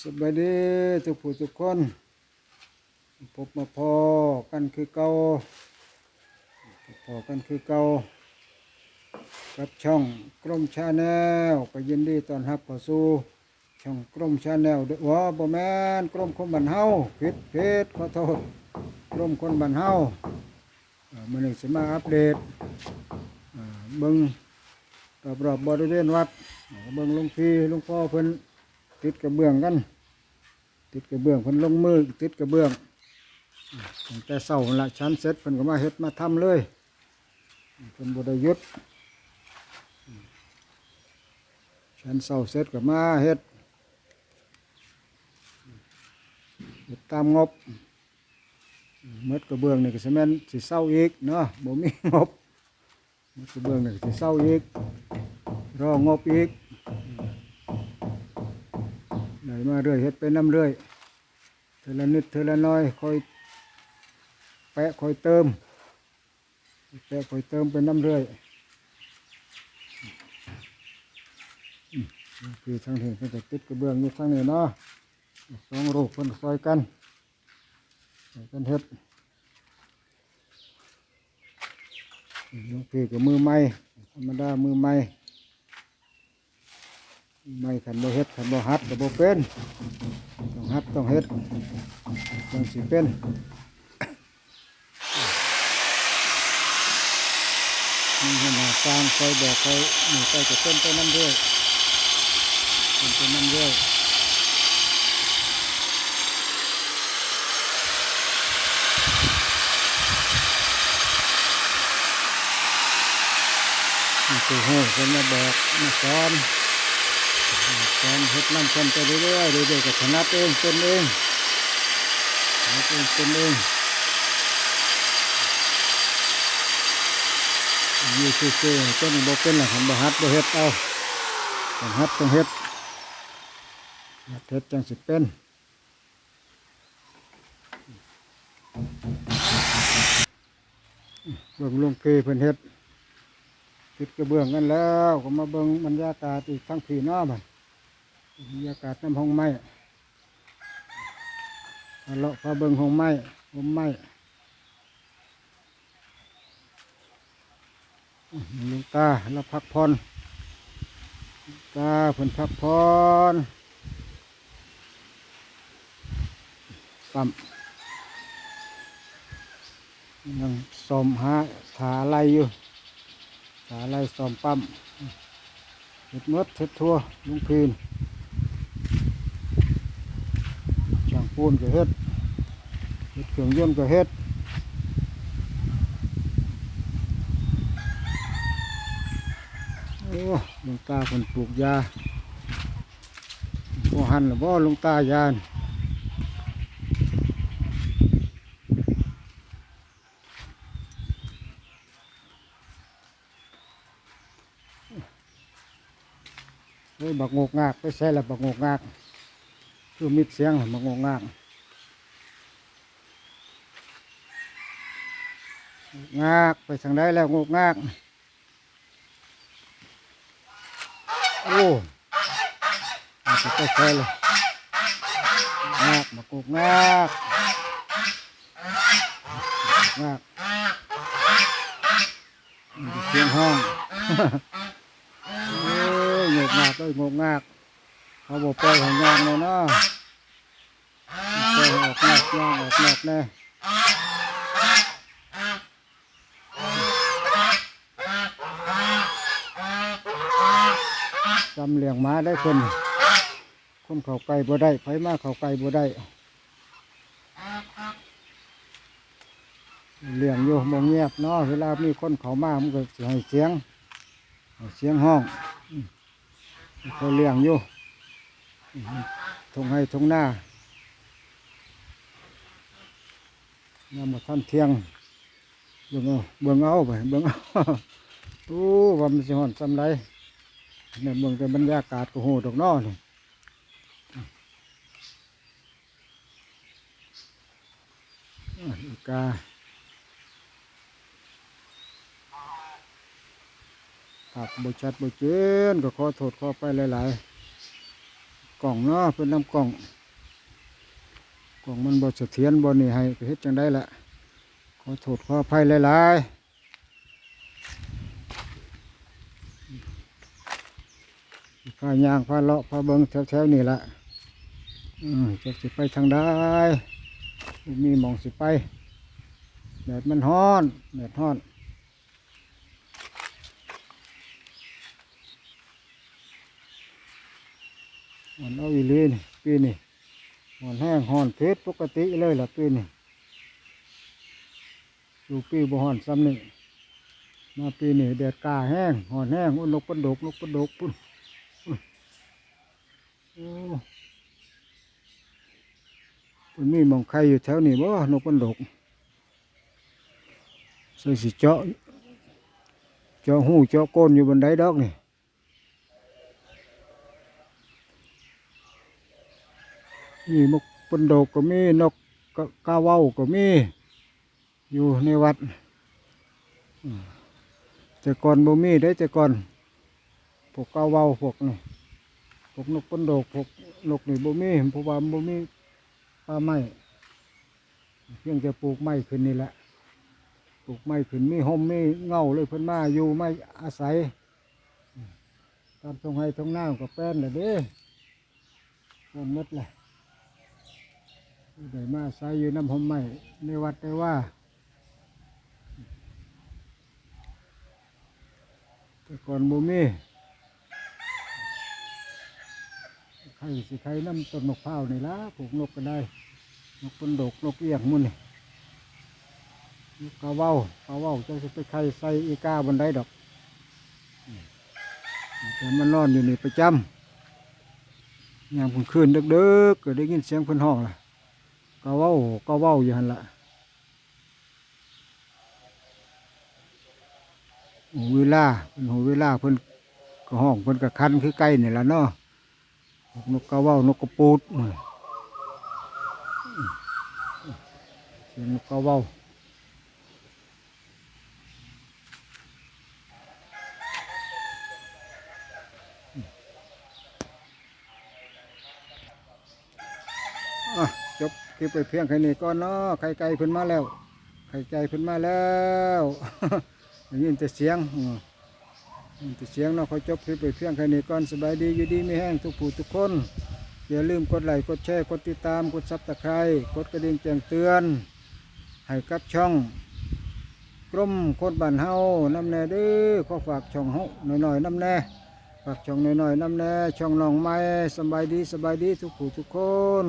สวัสดีทุกผู้ทุกคน พบมาพอกันคือเก่าพอกันคือเก่ากับช่องกรมชาแนลก็ยินดีตอนรับเข้าสู่ช่องกรมชาแนลเด้วยว่าบ่แม่นกรมคนบันเฮาผิดผิดขอโทษกรมคนบันเฮาเอ่อมื้อนี้สิมาอัปเดตเอ่อเบิ่งรอบๆบริเวณวัดเบิ่งลวงพี่ลวงพ่อเพิ่น ติดกระเบื้องกัน ติดกระเบื้องเพิ่นลงมือติดกระเบื้องตั้งแต่เสาละชั้นเสร็จเพิ่นก็มาเฮ็ดมาทำเลยเพิ่นบ่ได้ยุดชั้นเสาเสร็จก็มาเฮ็ดเฮ็ดตามงบเมดกระเบื้องนี่ก็สิแม่นสิเศร้าอีกเนาะบ่มีงบเมดกระเบื้องนี่ก็สิเศร้าอีกรองบอีก ไหนมาเรื่อยเฮ็ดไปน้ำเรื่อยเทอละนิดเทอละน้อยคอยแปะคอยเติมแปะคอยเติมไปน้ำเรื่อยคือทางนี้เพิ่นจะติดกระเบื้องอยู่ทางนี้เนาะสองรูปเพิ่นซอยกันซอยกันเฮ็ดหลวงพี่กับมือไม้ธรรมดามือไม้ ไม่ขันโบเฮ็ดขันโบฮัดก็บ่เป็นต้องฮัดต้องเฮ็ดจังสิเป็นนี่ขนาดสร้างคอยบอกคอยหนูคอยจะต้นไปน้ำเรื่อยต้นไปน้ำเรื่อยนี่คือโหคนมาบอกมาสอน การเฮ็ดน้ำกันไปเรื่อยๆเรื่อยๆก็ชนะเองเป็นเองชนะเองเป็นเองอยู่ซื่อๆต้นบ่เป็นหลักหันบ่ฮัดบ่เฮ็ดเอาต้องฮัดต้องเฮ็ดฮัดเฮ็ดจังสิเป็นเบิ่งลงพี่เพิ่นเฮ็ดติดกระเบื้องกันแล้ว ก็มาเบิ่งบรรยากาศอีกทั้งพี่น้อมัน บรรยากาศน้ำห้องไม้มาเลาะพาเบิงห้องไม้ห้องไม้ลุงตาเราพักผ่อนตาเพิ่นพักผ่อนปั๊มยังซ่อมหาขาไรอยู่ขาไรซ่อมปั๊มเห็ดมดเห็ดทั่วลุงพีน ช่าง ปูนก็เฮ็ดเฮ็ดเครื่องยนต์ก็เฮ็ดโอ้หลวงตาคนปลูกยาบ่หันหรือบ่หลวงตายานเฮ้ยบักงกงากไปใส่ละบักงกงาก คือมิดเสียงมันงงงางงากไปทางใดแล้วงกงากโอ้มันจะไปใช่เลยงากมากกงากงากเสียงห้องโอ้ยงกงากเอ้ยงกงากเขาบอกปล่อยหางานเลยเนาะปล่อยให้ออกนอกย่างออกนอก แน่จำเลี้ยงหมาได้คน คนเขาไก่บ่ได้ไผมาเขาไก่บ่ได้เลี้ยงอยู่มองเงียบเนาะเวลามีคนเขามามันก็สิให้เสียงเสียงห้องเขาเลี้ยงอยู่ทงให้ทงหน้า น้ำมาท่านเที่ยงเบิ่งเอาเบิ่งเอาไปเบิ่งเอาตู้ว่ามันสิหอนสำไรเนี่ยเบิ่งแต่บรรยากาศก็โหดอกนอนี่อีกาถ้าบชัดบเจนก็ขอโทษขอไปหลาย ๆ กล่องเนาะเพิ่นนำกล่อง กล่องมันบ่เสถียรบ่นี่ให้เฮ็ดจังได้ละขอโทษขออภัยหลายๆพายางพาเลาะพาเบิงแถวๆนี่ละอืมจะสิไปทางใดมีมองสิไปแดดมันฮ้อนแดดฮ้อนมันเอาอีหลีนี่ปีนี่ มันแห้งห่อนเพชรปกติเลยล่ะปีนี่ดูปีบ่ห่อนซ้ำนี่มาปีนี่แดดกาแห้งห่อนแห้งอุ้ยนกปลาดกนกปลาดกปุ่นอุ้ยโอ้ปุ่นมีมองใครอยู่แถวนี้บ่นกปลาดกใส่สิเจาะเจาะหูเจาะก้นอยู่บนไดดอกนี่ มีมกปนโดกก็มีนกกาเว้าก็มี อยู่ในวัดแต่ก่อนบ่มีได้แต่ก่อนพวกกาเว้าพวกนี่พวกนกปนโดกพวกนกนี่บ่มีเพราะว่าบ่มีป่าไม้เพียงจะปลูกไม้ขึ้นนี่แหละปลูกไม้ขึ้นมีห่มมีเงาเลยเพิ่นมาอยู่ไม่อาศัยอืมตามทงไห้ทงหน้ำก็แป้นเลยเด้หมดเลย ได้มาใส่อยู่น้ำหอมใหม่ในวัดได้ว่าแต่ก่อนบูมีใครสิใครน้ำต้นมะพร้าวนี่ละปลูกนกก็ได้ นกปนดกนกเอี้ยงมุ่นนี่นกกาเว้ากาเว้าจะสิไปใครใส่อีกาบนไดดอกแต่มันนอนอยู่นี่ประจำยามกลางคืนดึกๆก็ได้ยินเสียงเพิ่นห้องล่ะ ก็เว้าก็ว้าอยู่หันละหูเวลาเพิ่นหูเวลาเพิ่นก็ห้องเพิ่นก็คันคือไก่นี่ละเนาะนกกระว่านกกระปูดเสียงนกกระว่าวะจบค ลิปไปเพียงแค่นี้ก่อนเนาะไข่ไก่เพิ่นมาแล้ว ไข่ไก่เพิ่นมาแล้วยินแต่เสียงยินแต่เสียงเนาะขอจบคลิปไปเพียงแค่นี้ก่อนสบายดีอยู่ดีไม่แห้งทุกผู้ทุกคนอย่าลืมกดไลค์กดแชร์กดติดตามกดซับตะไคร้กดกระดิ่งแจ้งเตือน ให้กับช่องกรมคนบ้านเฮาน้ำแน่เด้อขอฝากช่องเฮาหน่อยๆน้ำแน่ฝากช่องหน่อยๆน้ำแน่ช่องน้องไม้สบายดีสบายดีทุกผู้ทุกคน